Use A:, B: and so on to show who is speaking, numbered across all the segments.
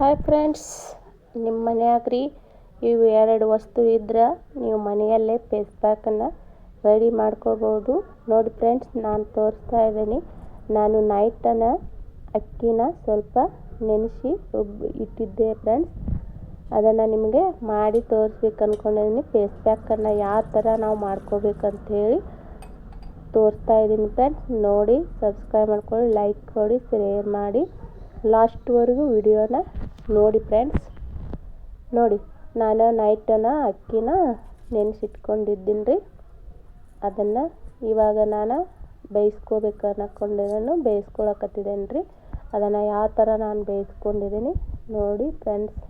A: Hi friends ನಿಮ್ಮ ಮನೆಯಾಗ ರೀ ಇವು ಎರಡು ವಸ್ತು ಇದ್ರೆ ನೀವು ಮನೆಯಲ್ಲೇ ಫೇಸ್ ಪ್ಯಾಕನ್ನು ರೆಡಿ ಮಾಡ್ಕೋಬೋದು. ನೋಡಿ ಫ್ರೆಂಡ್ಸ್ ನಾನು ತೋರಿಸ್ತಾ ಇದ್ದೀನಿ. ನಾನು ನೈಟನ್ನು ಅಕ್ಕಿನ ಸ್ವಲ್ಪ ನೆನೆಸಿ ರುಬ್ಬಿ ಇಟ್ಟಿದ್ದೆ ಫ್ರೆಂಡ್ಸ್ ಅದನ್ನು ನಿಮಗೆ ಮಾಡಿ ತೋರಿಸ್ಬೇಕು ಅಂದ್ಕೊಂಡಿದ್ದೀನಿ ಫೇಸ್ ಪ್ಯಾಕನ್ನು ಯಾವ ಥರ ನಾವು ಮಾಡ್ಕೋಬೇಕಂಥೇಳಿ ತೋರಿಸ್ತಾ ಇದ್ದೀನಿ ಫ್ರೆಂಡ್ಸ್ ನೋಡಿ ಸಬ್ಸ್ಕ್ರೈಬ್ ಮಾಡ್ಕೊಳ್ಳಿ ಲೈಕ್ ಕೊಡಿ ಶೇರ್ ಮಾಡಿ. ಲಾಸ್ಟ್ವರೆಗೂ ವಿಡಿಯೋನ ನೋಡಿ ಫ್ರೆಂಡ್ಸ್. ನೋಡಿ, ನಾನು ನೈಟನ ಅಕ್ಕಿನ ನೆನೆಸಿಟ್ಕೊಂಡಿದ್ದೀನಿ ರೀ ಅದನ್ನು ಇವಾಗ ನಾನು ಬೇಯಿಸ್ಕೋಬೇಕು ಅನ್ನಕೊಂಡಿದ್ದನ್ನು ಬೇಯಿಸ್ಕೊಳಕತ್ತಿದ್ದೇನೆ ರೀ ಅದನ್ನು ಯಾವ ಥರ ನಾನು ಬೇಯಿಸ್ಕೊಂಡಿದ್ದೀನಿ ನೋಡಿ ಫ್ರೆಂಡ್ಸ್.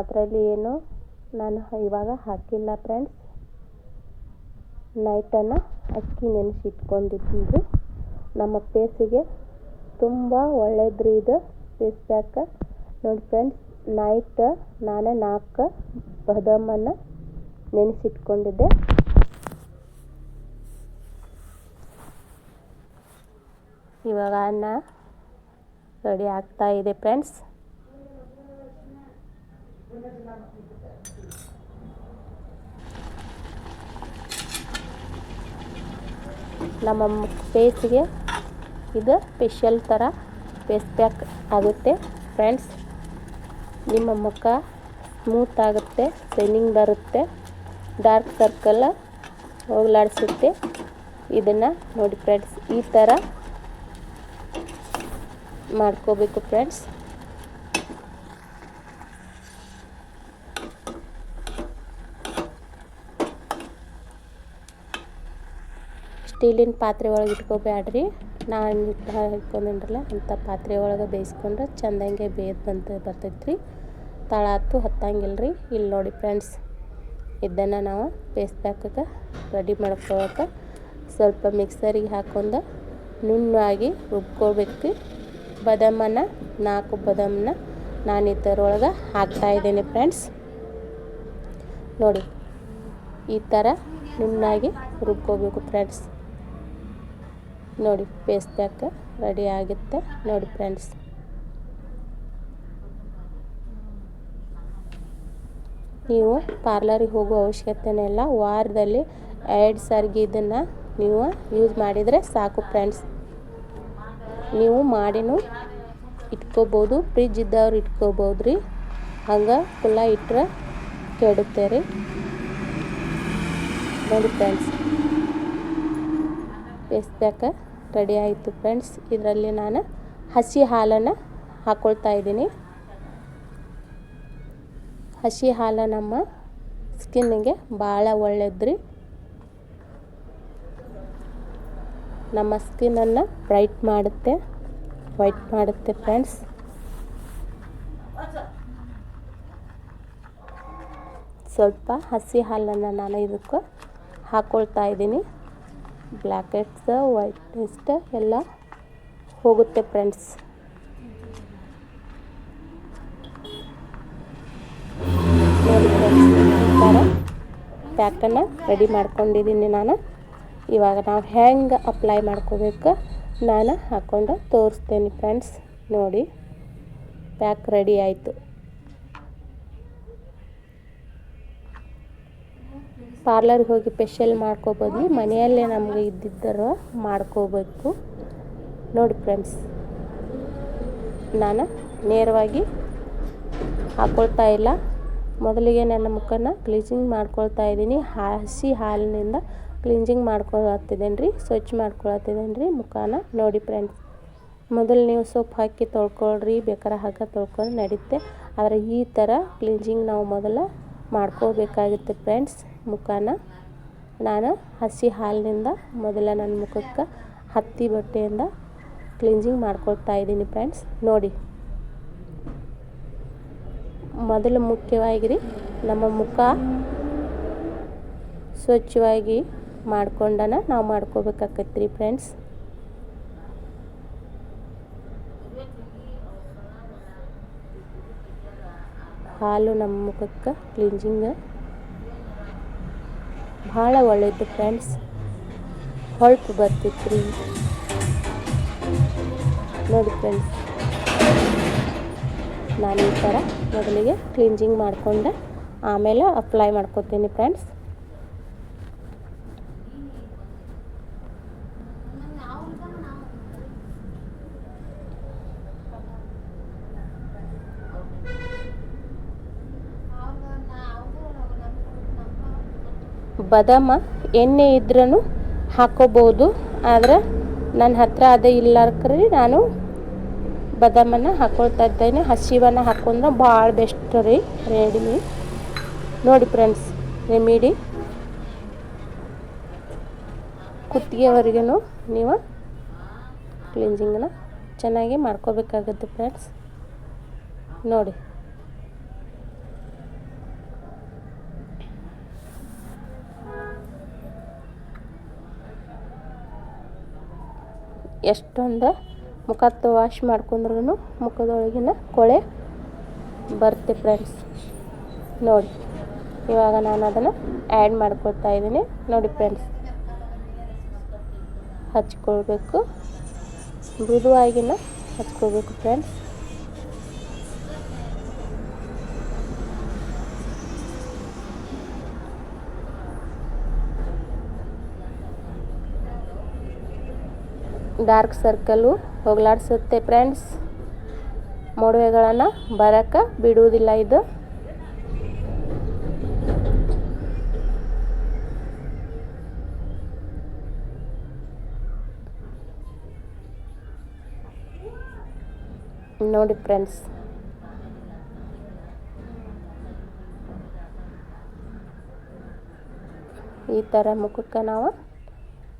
A: ಅದರಲ್ಲಿ ಏನು ನಾನು ಇವಾಗ ಹಾಕಿಲ್ಲ ಫ್ರೆಂಡ್ಸ್. ನೈಟನ್ನು ಅಕ್ಕಿ ನೆನೆಸಿಟ್ಕೊಂಡಿದ್ದೀನಿ ರೀ ನಮ್ಮ ಫೇಸಿಗೆ ತುಂಬ ಒಳ್ಳೆಯದ್ರಿ ಇದು. Face pack. ನೋಡಿ ಫ್ರೆಂಡ್ಸ್ ನೈಟ್ ನಾನು ನಾಲ್ಕು ಬದಾಮನ್ನು ನೆನೆಸಿಟ್ಕೊಂಡಿದ್ದೆ. ಇವಾಗ ಅನ್ನ ರೆಡಿ ಆಗ್ತಾ ಇದೆ ಫ್ರೆಂಡ್ಸ್. ನಮ್ಮ ಫೇಸ್ಗೆ ಇದು ಸ್ಪೆಷಲ್ ಥರ ಫೇಸ್ ಪ್ಯಾಕ್ ಆಗುತ್ತೆ. ಫ್ರೆಂಡ್ಸ್ ನಿಮ್ಮ ಮುಖ ಸ್ಮೂತ್ ಆಗುತ್ತೆ ಶೈನಿಂಗ್ ಬರುತ್ತೆ ಡಾರ್ಕ್ ಸರ್ಕಲ್ ಹೋಗ್ಲಾಡಿಸುತ್ತೆ. ಇದನ್ನು ನೋಡಿ ಫ್ರೆಂಡ್ಸ್ ಈ ಥರ ಮಾಡ್ಕೋಬೇಕು ಫ್ರೆಂಡ್ಸ್ ಸ್ಟೀಲಿನ ಪಾತ್ರೆ ಒಳಗೆ ಇಟ್ಕೋಬೇಡ್ರಿ ನಾನು ಇಟ್ಕೊಂಡಿರಲ್ಲ ಅಂಥ ಪಾತ್ರೆ ಒಳಗೆ ಬೇಯಿಸ್ಕೊಂಡ್ರೆ ಚೆಂದಂಗೆ ಬೇಯ್ದು ಬಂತ, ಬರ್ತೈತ್ರಿ. ತಳ ಹತ್ತು ಹತ್ತಂಗಿಲ್ಲ ರೀ ಇಲ್ಲಿ ನೋಡಿ ಫ್ರೆಂಡ್ಸ್ ಇದನ್ನು ನಾವು ಪೇಸ್ಟ್ ರೆಡಿ ಮಾಡ್ಕೊಳಕ್ಕೆ ಸ್ವಲ್ಪ ಮಿಕ್ಸರಿಗೆ ಹಾಕೊಂಡು ನುಣ್ಣಾಗಿ ರುಬ್ಕೊಳ್ಬೇಕು ಬದಾಮನ್ನ, ನಾಲ್ಕು ಬದಾಮನ್ನ ನಾನು ಇದರೊಳಗೆ ಹಾಕ್ತಾಯಿದ್ದೀನಿ ಫ್ರೆಂಡ್ಸ್ ನೋಡಿ, ಈ ಥರ ನುಣ್ಣಾಗಿ ರುಬ್ಕೋಬೇಕು ಫ್ರೆಂಡ್ಸ್ ನೋಡಿ ಪೇಸ್ಟ್ ಪ್ಯಾಕ್ ರೆಡಿ ಆಗುತ್ತೆ. ನೋಡಿ ಫ್ರೆಂಡ್ಸ್ ನೀವು ಪಾರ್ಲರಿಗೆ ಹೋಗೋ ಅವಶ್ಯಕತೆನೇ ಇಲ್ಲ. ವಾರದಲ್ಲಿ ಎರಡು ಸಾರಿಗೆ ಇದನ್ನು ನೀವು ಯೂಸ್ ಮಾಡಿದರೆ ಸಾಕು ಫ್ರೆಂಡ್ಸ್ ನೀವು ಮಾಡಿನೂ ಇಟ್ಕೋಬೋದು ಫ್ರಿಜ್ ಇದ್ದವ್ರು ಇಟ್ಕೋಬೋದು ರೀ ಹಂಗೆ ಫುಲ್ಲ ಇಟ್ಟರೆ ಕೆಡುತ್ತೆ ರೀ. ನೋಡಿ ಫ್ರೆಂಡ್ಸ್ ಪ್ಯಾಕ ರೆಡಿ ಆಯಿತು ಫ್ರೆಂಡ್ಸ್ ಇದರಲ್ಲಿ ನಾನು ಹಸಿ ಹಾಲನ್ನು ಹಾಕ್ಕೊಳ್ತಾ ಇದ್ದೀನಿ. ಹಸಿ ಹಾಲು ನಮ್ಮ ಸ್ಕಿನ್ನಿಗೆ ಭಾಳ ಒಳ್ಳೆಯದ್ರಿ ನಮ್ಮ ಸ್ಕಿನ್ನನ್ನು ಬ್ರೈಟ್ ಮಾಡುತ್ತೆ ವೈಟ್ ಮಾಡುತ್ತೆ ಫ್ರೆಂಡ್ಸ್ ಸ್ವಲ್ಪ ಹಸಿ ಹಾಲನ್ನು ನಾನು ಇದಕ್ಕೆ ಹಾಕ್ಕೊಳ್ತಾ ಇದ್ದೀನಿ. ಬ್ಲ್ಯಾಕ್ ಹೆಡ್ಸ್ ವೈಟ್ ಎಲ್ಲ ಹೋಗುತ್ತೆ ಫ್ರೆಂಡ್ಸ್ ನೋಡಿ ಫ್ರೆಂಡ್ಸ್ ಪ್ಯಾಕನ್ನು ರೆಡಿ ಮಾಡ್ಕೊಂಡಿದ್ದೀನಿ ನಾನು. ಇವಾಗ ನಾವು ಹೆಂಗೆ ಅಪ್ಲೈ ಮಾಡ್ಕೋಬೇಕು ನಾನು ಹಾಕ್ಕೊಂಡು ತೋರಿಸ್ತೇನೆ ಫ್ರೆಂಡ್ಸ್ ನೋಡಿ ಪ್ಯಾಕ್ ರೆಡಿ ಆಯಿತು. ಪಾರ್ಲರ್ಗೆ ಹೋಗಿ ಸ್ಪೆಷಲ್ ಮಾಡ್ಕೋಬೋದು ಮನೆಯಲ್ಲೇ ನಮಗೆ ಇದ್ದಿದ್ದರ ಮಾಡ್ಕೋಬೇಕು. ನೋಡಿ ಫ್ರೆಂಡ್ಸ್ ನಾನು ನೇರವಾಗಿ ಹಾಕ್ಕೊಳ್ತಾ ಇಲ್ಲ. ಮೊದಲಿಗೆ ನನ್ನ ಮುಖನ ಕ್ಲೀನ್ಸಿಂಗ್ ಮಾಡ್ಕೊಳ್ತಾ ಇದ್ದೀನಿ. ಹಸಿ ಹಾಲಿನಿಂದ ಕ್ಲೀನ್ಸಿಂಗ್ ಮಾಡ್ಕೊಳತ್ತಿದ್ದೇನೆ ರೀ ಸ್ವಚ್ಛ ಮಾಡ್ಕೊಳತ್ತಿದ್ದೇನೆ ರೀ ಮುಖನ. ನೋಡಿ ಫ್ರೆಂಡ್ಸ್ ಮೊದಲು ನೀವು ಸೋಪ್ ಹಾಕಿ ತೊಳ್ಕೊಳ್ರಿ ಬೇಕಾರ ಹಗ್ಗ ತೊಳ್ಕೊಂಡು ನಡೀತೆ. ಆದರೆ ಈ ಥರ ಕ್ಲೀನ್ಸಿಂಗ್ ನಾವು ಮೊದಲು ಮಾಡ್ಕೋಬೇಕಾಗುತ್ತೆ ಫ್ರೆಂಡ್ಸ್ ಮುಖನ. ನಾನು ಹಸಿ ಹಾಲಿನಿಂದ ಮೊದಲ ನನ್ನ ಮುಖಕ್ಕೆ ಹತ್ತಿ ಬಟ್ಟೆಯಿಂದ ಕ್ಲಿನ್ಸಿಂಗ್ ಮಾಡ್ಕೊಳ್ತಾ ಇದ್ದೀನಿ ಫ್ರೆಂಡ್ಸ್ ನೋಡಿ. ಮೊದಲು ಮುಖ್ಯವಾಗಿ ರೀ ನಮ್ಮ ಮುಖ ಸ್ವಚ್ಛವಾಗಿ ಮಾಡ್ಕೊಂಡನ ನಾವು ಮಾಡ್ಕೋಬೇಕಾಕೈತೆ ರೀ ಫ್ರೆಂಡ್ಸ್ ಹಾಲು ನಮ್ಮ ಮುಖಕ್ಕೆ ಕ್ಲೀನ್ಸಿಂಗ್ ಭಾಳ ಒಳ್ಳೆಯದು ಫ್ರೆಂಡ್ಸ್ ಹೊಳಪು ಬರ್ತಿತ್ತು ರೀ ನೋಡಿ ಫ್ರೆಂಡ್ಸ್ ನಾನು ಈ ಥರ ಮೊದಲಿಗೆ ಕ್ಲಿಂಜಿಂಗ್ ಮಾಡಿಕೊಂಡೆ. ಆಮೇಲೆ ಅಪ್ಲೈ ಮಾಡ್ಕೊತೀನಿ ಫ್ರೆಂಡ್ಸ್ ಬದಾಮ ಎಣ್ಣೆ ಇದ್ರೂ ಹಾಕೋಬೋದು, ಆದರೆ ನನ್ನ ಹತ್ರ ಅದೇ ಇಲ್ಲಕ್ರಿ ನಾನು ಬದಾಮನ್ನು ಹಾಕೊಳ್ತಾ ಇದ್ದೇನೆ. ಹಸಿವನ್ನು ಹಾಕೊಂಡ್ರೆ ಭಾಳ ಬೆಸ್ಟ್ ರೀ ರೆಡಿಮಿ. ನೋಡಿ ಫ್ರೆಂಡ್ಸ್ ರೆಮಿಡಿ. ಕುತ್ತಿಗೆವರೆಗೂ ನೀವು ಕ್ಲೀನ್ಸಿಂಗನ್ನ ಚೆನ್ನಾಗಿ ಮಾಡ್ಕೋಬೇಕಾಗುತ್ತೆ ಫ್ರೆಂಡ್ಸ್ ನೋಡಿ. ಎಷ್ಟೊಂದು ಮುಖ ವಾಶ್ ಮಾಡ್ಕೊಂಡ್ರೂ ಮುಖದೊಳಗಿನ ಕೊಳೆ ಬರುತ್ತೆ ಫ್ರೆಂಡ್ಸ್ ನೋಡಿ, ಇವಾಗ ನಾನು ಅದನ್ನು ಆ್ಯಡ್ ಮಾಡ್ಕೊಳ್ತಾ ಇದ್ದೀನಿ. ನೋಡಿ ಫ್ರೆಂಡ್ಸ್ ಹಚ್ಕೊಳ್ಬೇಕು. ಮೃದುವಾಗಿನ ಹಚ್ಕೋಬೇಕು ಫ್ರೆಂಡ್ಸ್ ಡಾರ್ಕ್ ಸರ್ಕಲ್ಲು ಹೋಗ್ಲಾಡಿಸುತ್ತೆ ಫ್ರೆಂಡ್ಸ್. ಮೊಡವೆಗಳನ್ನು ಬರೋಕ್ಕೆ ಬಿಡುವುದಿಲ್ಲ ಇದು. ನೋಡಿ ಫ್ರೆಂಡ್ಸ್. ಈ ಥರ ಮುಖಕ್ಕೆ ನಾವು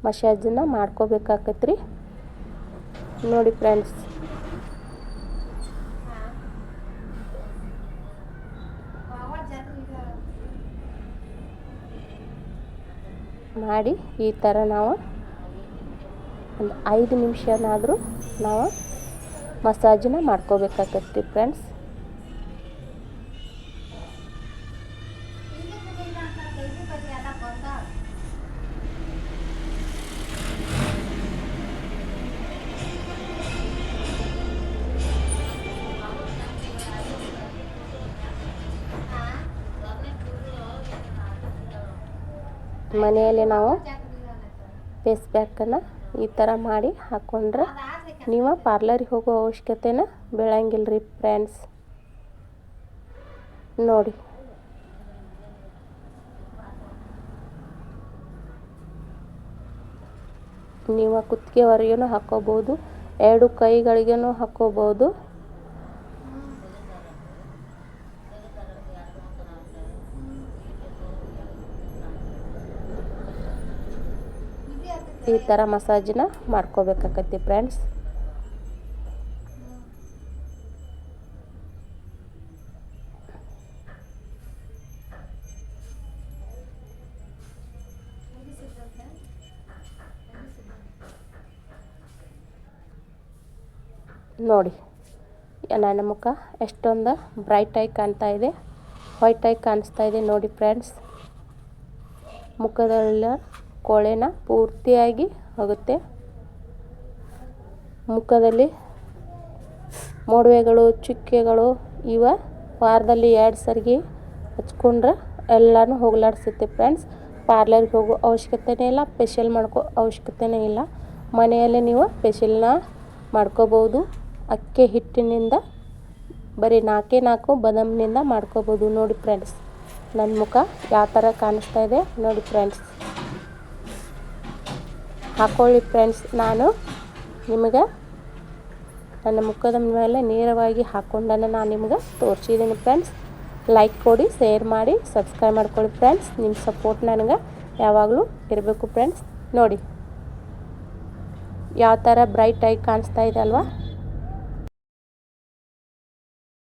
A: ಮಸಾಜನ್ನು ಮಾಡ್ಕೋಬೇಕಾಕತ್ರಿ. ನೋಡಿ ಫ್ರೆಂಡ್ಸ್ ಮಾಡಿ ಈ ಥರ ನಾವು ಒಂದು ಐದು ನಿಮಿಷನಾದರೂ ನಾವು ಮಸಾಜನ್ನ ಮಾಡ್ಕೋಬೇಕಾಗತ್ತೆ ಫ್ರೆಂಡ್ಸ್ ಮನೆಯಲ್ಲಿ ನಾವು ಫೇಸ್ ಪ್ಯಾಕನ್ನು ಈ ಥರ ಮಾಡಿ ಹಾಕ್ಕೊಂಡ್ರೆ ನೀವು ಪಾರ್ಲರಿಗೆ ಹೋಗೋ ಅವಶ್ಯಕತೆನ ಬೀಳಂಗಿಲ್ಲ ರೀ ಫ್ರೆಂಡ್ಸ್ ನೋಡಿ. ನೀವು ಕುತ್ತಿಗೆವರೆಗೂ ಹಾಕ್ಕೋಬೋದು ಎರಡು ಕೈಗಳಿಗೂ ಹಾಕೋಬೋದು. ಈ ಥರ ಮಸಾಜನ್ನ ಮಾಡ್ಕೋಬೇಕಾಕತಿ ಫ್ರೆಂಡ್ಸ್ ನೋಡಿ ನನ್ನ ಮುಖ ಎಷ್ಟೊಂದು ಬ್ರೈಟಾಗಿ ಕಾಣ್ತಾ ಇದೆ ವೈಟಾಗಿ ಕಾಣಿಸ್ತಾ ಇದೆ ನೋಡಿ ಫ್ರೆಂಡ್ಸ್ ಮುಖದಲ್ಲ ಕೊಳೆನ ಪೂರ್ತಿಯಾಗಿ ಹೋಗುತ್ತೆ ಮುಖದಲ್ಲಿ ಮೊಡವೆಗಳು, ಚುಕ್ಕೆಗಳು ಇವ ವಾರದಲ್ಲಿ ಎರಡು ಸರಿಗೆ ಹಚ್ಕೊಂಡ್ರೆ ಎಲ್ಲನೂ ಹೋಗ್ಲಾಡಿಸುತ್ತೆ ಫ್ರೆಂಡ್ಸ್ ಪಾರ್ಲರ್ಗೆ ಹೋಗೋ ಅವಶ್ಯಕತೆನೇ ಇಲ್ಲ ಸ್ಪೆಷಲ್ ಮಾಡ್ಕೋ ಅವಶ್ಯಕತೆನೇ ಇಲ್ಲ. ಮನೆಯಲ್ಲೇ ನೀವು ಫೇಶಿಯಲ್ನ ಮಾಡ್ಕೋಬೋದು. ಅಕ್ಕಿ ಹಿಟ್ಟಿನಿಂದ ಬರೀ ನಾಲ್ಕೇ ನಾಲ್ಕು ಬದಾಮಿನಿಂದ ಮಾಡ್ಕೋಬೋದು. ನೋಡಿ ಫ್ರೆಂಡ್ಸ್ ನನ್ನ ಮುಖ ಯಾವ ಥರ ಕಾಣಿಸ್ತಾ ಇದೆ ನೋಡಿ ಫ್ರೆಂಡ್ಸ್ ಹಾಕೊಳ್ಳಿ ಫ್ರೆಂಡ್ಸ್ ನಾನು ನಿಮಗೆ ನನ್ನ ಮುಖದ ಮೇಲೆ ನೇರವಾಗಿ ಹಾಕ್ಕೊಂಡನ್ನು ನಾನು ನಿಮ್ಗೆ ತೋರಿಸಿದ್ದೀನಿ ಫ್ರೆಂಡ್ಸ್ ಲೈಕ್ ಕೊಡಿ ಶೇರ್ ಮಾಡಿ ಸಬ್ಸ್ಕ್ರೈಬ್ ಮಾಡ್ಕೊಳ್ಳಿ ಫ್ರೆಂಡ್ಸ್ ನಿಮ್ಮ ಸಪೋರ್ಟ್ ನನಗೆ ಯಾವಾಗಲೂ ಇರಬೇಕು ಫ್ರೆಂಡ್ಸ್ ನೋಡಿ ಯಾವ ಥರ ಬ್ರೈಟಾಗಿ ಕಾಣಿಸ್ತಾ ಇದೆ ಅಲ್ವಾ?